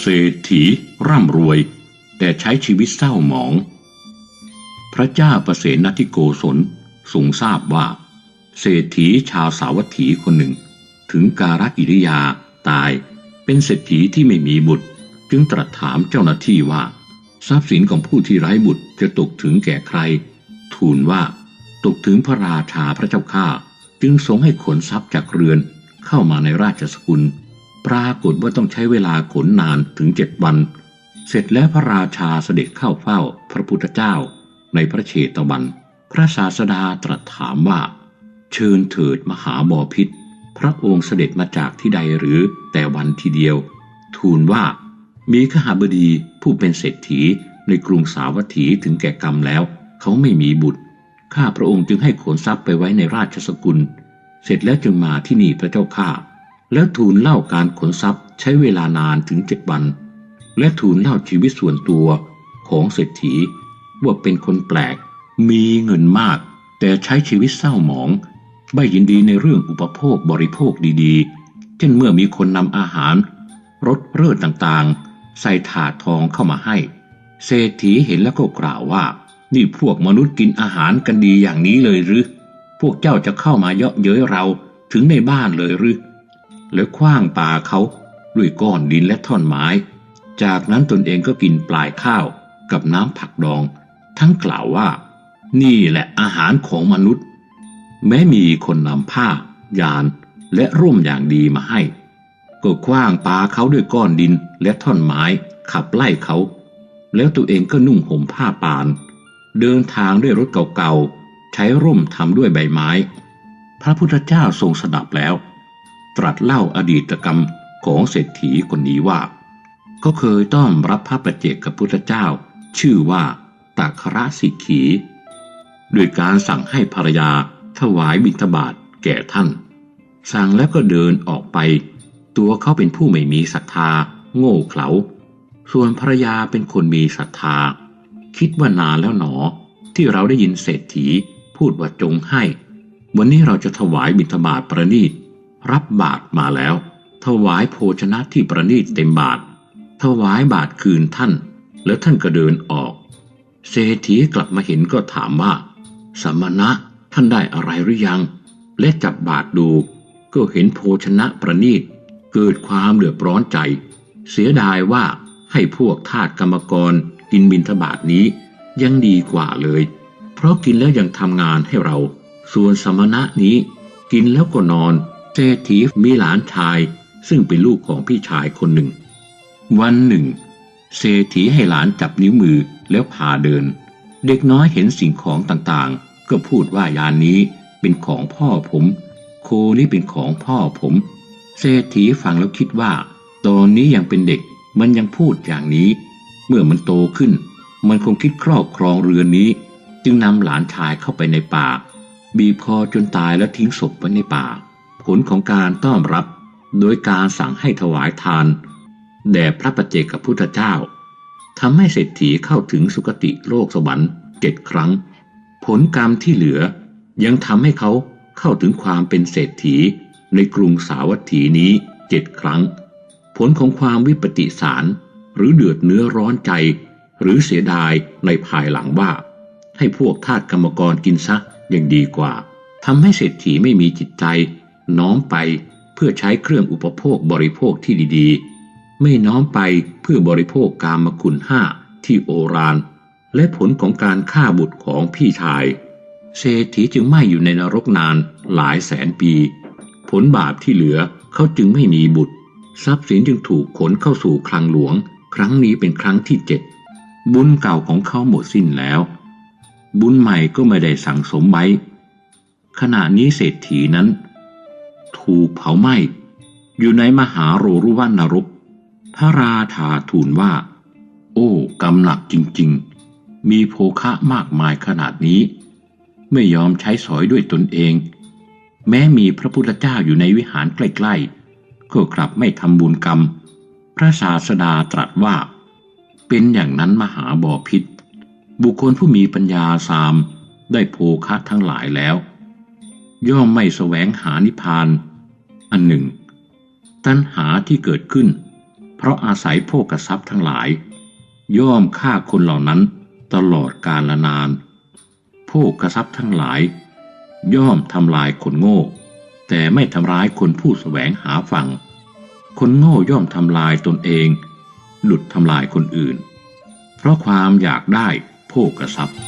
เศรษฐีร่ำรวย แต่ใช้ชีวิตเศร้าหมอง พระเจ้าประเสนทิโกศลทรงทราบว่า เศรษฐีชาวสาวัตถีคนหนึ่ง ถึงการกิริยาตายเป็นเศรษฐีที่ไม่มีบุตร จึงตรัสถามเจ้าหน้าที่ว่า ทรัพย์สินของผู้ที่ไร้บุตรจะตกถึงแก่ใคร ทูลว่า ตกถึงพระราชาพระเจ้าข้าจึงทรงให้ขนทรัพย์จากเรือนเข้ามาในราชสกุล ปรากฏว่าต้องใช้เวลาขนนานถึงเจ็ดวัน เสร็จแล้วพระราชาเสด็จเข้าเฝ้าพระพุทธเจ้า ในพระเชตวัน พระศาสดาตรัสถามว่า เชิญเถิดมหาบอพิษ พระองค์เสด็จมาจากที่ใดหรือแต่วันทีเดียว ทูลว่า มีขหาบดีผู้เป็นเศรษฐีในกรุงสาวัตถีถึงแก่กรรมแล้ว เขาไม่มีบุตร ข้าพระองค์จึงให้ขนทรัพย์ไปไว้ในราชสกุล เสร็จแล้วจึงมาที่นี่พระเจ้าข้า แล้วทูลเล่าการขนทรัพย์ใช้เวลานานถึงเจ็ดวัน และทูลเล่าชีวิตส่วนตัวของเศรษฐีว่าเป็นคนแปลก มีเงินมาก แต่ใช้ชีวิตเศร้าหมอง ไม่ยินดีในเรื่องอุปโภคบริโภคดีๆ เช่นเมื่อมีคนนำอาหารรสเลิศต่างๆ ใส่ถาดทองเข้ามาให้ เศรษฐีเห็นแล้วก็กล่าวว่า นี่พวกมนุษย์กินอาหารกันดีอย่างนี้เลยหรือ พวกเจ้าจะเข้ามาเยาะเย้ยเราถึงในบ้านเลยหรือ แล้วคว้างปาเขาด้วยก้อนดินและท่อนไม้ จากนั้นตนเองก็กินปลายข้าวกับน้ำผักดอง ทั้งกล่าวว่า นี่แหละอาหารของมนุษย์ แม้มีคนนำผ้ายานและร่มอย่างดีมาให้ ก็คว้างปาเขาด้วยก้อนดินและท่อนไม้ขับไล่เขา แล้วตัวเองก็นุ่งห่มผ้าปาน เดินทางด้วยรถเก่าๆ ใช้ร่มทำด้วยใบไม้ พระพุทธเจ้าทรงสดับแล้ว ตรัสเล่าอดีตกรรมของเศรษฐีคนนี้ว่า ก็เคยต้อนรับพระประเจกกับพุทธเจ้า ชื่อว่าตักระสิกขีด้วยการสั่งให้ภรรยาถวายบิณฑบาตแก่ท่าน สั่งแล้วก็เดินออกไป ตัวเขาเป็นผู้ไม่มีศรัทธา โง่เขลา ส่วนภรรยาเป็นคนมีศรัทธา คิดว่านานแล้วหนอ ที่เราได้ยินเศรษฐีพูดว่าจงให้ วันนี้เราจะถวายบิณฑบาตประนีต รับบาตรมาแล้ว ถวายโภชนะที่ประนีตเต็มบาตรถวายบาตรคืนท่าน แล้วท่านก็เดินออก เศรษฐีกลับมาเห็นก็ถามว่า สมณะท่านได้อะไรหรือยัง และจับบาตรดู ก็เห็นโภชนะประนีต เกิดความเดือดร้อนใจ เสียดายว่าให้พวกทาสกรรมกรกินบิณฑบาตนี้ยังดีกว่าเลย เพราะกินแล้วยังทำงานให้เรา ส่วนสมณะนี้กินแล้วก็นอน เศรษฐีมีหลานชายซึ่งเป็นลูกของพี่ชายคนหนึ่ง วันหนึ่ง เศรษฐีให้หลานจับนิ้วมือแล้วพาเดิน เด็กน้อยเห็นสิ่งของต่างๆ ก็พูดว่ายานนี้เป็นของพ่อผม โคนี้เป็นของพ่อผม เศรษฐีฟังแล้วคิดว่า ตอนนี้ยังเป็นเด็กมันยังพูดอย่างนี้ เมื่อมันโตขึ้น มันคงคิดครอบครองเรือนนี้ จึงนำหลานชายเข้าไปในป่า บีบคอจนตายแล้วทิ้งศพไว้ในป่า ผลของการต้อนรับโดยการสั่งให้ถวายทาน แด่พระประเจกับพุทธเจ้าทำให้เศรษฐีเข้าถึงสุคติโลกสวรรค์เจ็ดครั้ง ผลกรรมที่เหลือยังทำให้เขาเข้าถึงความเป็นเศรษฐีในกรุงสาวัตถีนี้เจ็ดครั้ง ผลของความวิปติสารหรือเดือดเนื้อร้อนใจ หรือเสียดายในภายหลังว่า ให้พวกทาสกรรมกรกินซะยังดีกว่าทำให้เศรษฐีไม่มีจิตใจ น้อมไปเพื่อใช้เครื่องอุปโภคบริโภคที่ดีๆ ไม่น้อมไปเพื่อบริโภคกามคุณห้าที่โอราน และผลของการฆ่าบุตรของพี่ชาย เศรษฐีจึงไม่อยู่ในนรกนานหลายแสนปี ผลบาปที่เหลือเขาจึงไม่มีบุตร ทรัพย์สินจึงถูกขนเข้าสู่คลังหลวง ครั้งนี้เป็นครั้งที่เจ็ดบุญเก่าของเขาหมดสิ้นแล้ว บุญใหม่ก็ไม่ได้สั่งสมไว้ขณะนี้เศรษฐีนั้น ถูกเผาไหม้ อยู่ในมหาโรรุวันนรก พระราธาทูลว่า โอ้กำหนักจริงๆ มีโภคะมากมายขนาดนี้ ไม่ยอมใช้สอยด้วยตนเอง แม้มีพระพุทธเจ้าอยู่ในวิหารใกล้ๆ ก็กลับไม่ทำบุญกรรม พระศาสดาตรัสว่า เป็นอย่างนั้นมหาบอพิษ บุคคลผู้มีปัญญาสามได้โภคะทั้งหลายแล้ว ย่อมไม่แสวงหานิพพาน อันหนึ่ง ตัณหาที่เกิดขึ้น เพราะอาศัยโภกทรัพย์ทั้งหลาย ย่อมฆ่าคนเหล่านั้นตลอดกาลนาน โภกทรัพย์ทั้งหลาย ย่อมทำลายคนโง่ แต่ไม่ทำร้ายคนผู้แสวงหาฝั่ง คนโง่ย่อมทำลายตนเองหลุดทำลายคนอื่น เพราะความอยากได้โภกทรัพย์